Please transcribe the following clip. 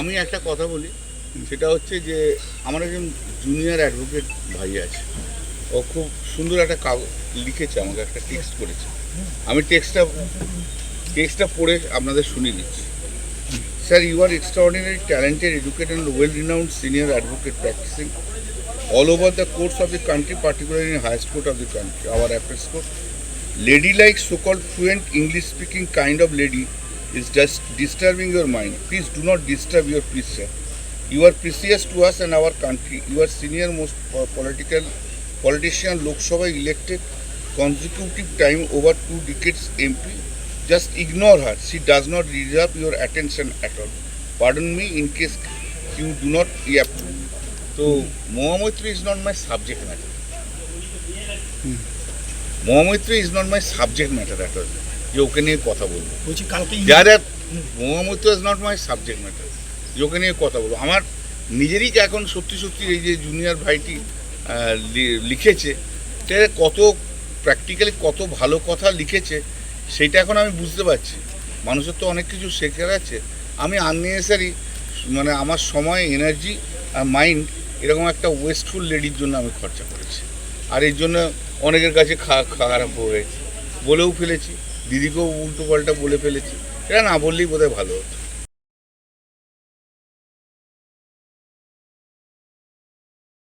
আমি একটা কথা বলি সেটা হচ্ছে যে আমার একজন জুনিয়র অ্যাডভোকেট ভাই আছে। ও খুব সুন্দর একটা কাগজ লিখেছে আমাকে একটা টেক্সট করেছে। আমি টেক্সটটা টেক্সটটা পড়ে আপনাদের শুনিয়ে দিচ্ছি। Sir you are extraordinary talented educated and well renowned senior advocate practicing all over the courts of the country, particularly in highest court of the country, our apex court. Lady-like, so-called fluent English-speaking kind of lady is just disturbing your mind. Please do not disturb your peace, sir. You are precious to us and our country. You are senior most political politician, Lok Sabha elected consecutive time over two decades MP. Just ignore her. She does not deserve your attention at all. Pardon me in case you do not yep. তো Mahamaitri is not my subject matter Mahamaitri is not my subject matter at all যে ওকে নিয়ে কথা বলব। বলছি কালকে যার Mahamaitri is not my subject matter যে ওকে নিয়ে কথা বলব। আমার নিজেরই যে এখন সত্যি সত্যি এই যে জুনিয়র ভাইটি লিখেছে সে কত প্র্যাকটিক্যালি কত ভালো কথা লিখেছে সেটা এখন আমি বুঝতে পারছি। মানুষের তো অনেক কিছু শেখার আছে। আমি আননেসারি মানে আমার সময় এনার্জি আর মাইন্ড এরকম একটা ওয়েস্টফুল লেডির জন্য আমি খরচা করেছি। আর এর জন্য অনেকের কাছে খারাপ হয়েছে বলেও ফেলেছি। দিদিকেও উল্টো পাল্টা বলে ফেলেছি। এটা না বললেই বোধহয় ভালো হতো।